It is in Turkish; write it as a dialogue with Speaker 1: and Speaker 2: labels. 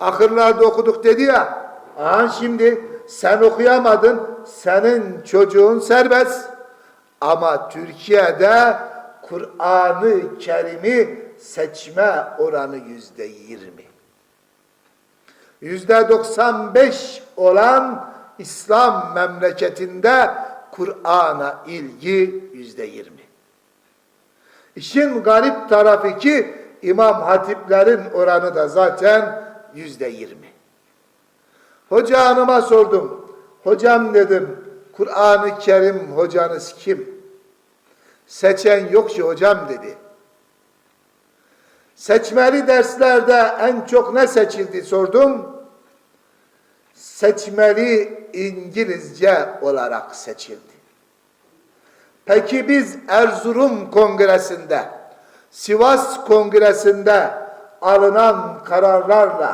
Speaker 1: Ahırlarda okuduk dedi ya. Aha şimdi sen okuyamadın. Senin çocuğun serbest. Ama Türkiye'de Kur'an-ı Kerim'i seçme oranı yüzde yirmi. Yüzde 95 olan İslam memleketinde Kur'an'a ilgi yüzde yirmi. İşin garip tarafı ki İmam Hatiplerin oranı da zaten yüzde yirmi. Hoca hanıma sordum. Hocam dedim Kur'an-ı Kerim hocanız kim? Seçen yok ki hocam dedi. Seçmeli derslerde en çok ne seçildi sordum. Seçmeli İngilizce olarak seçildi. Peki biz Erzurum Kongresi'nde, Sivas Kongresi'nde alınan kararlarla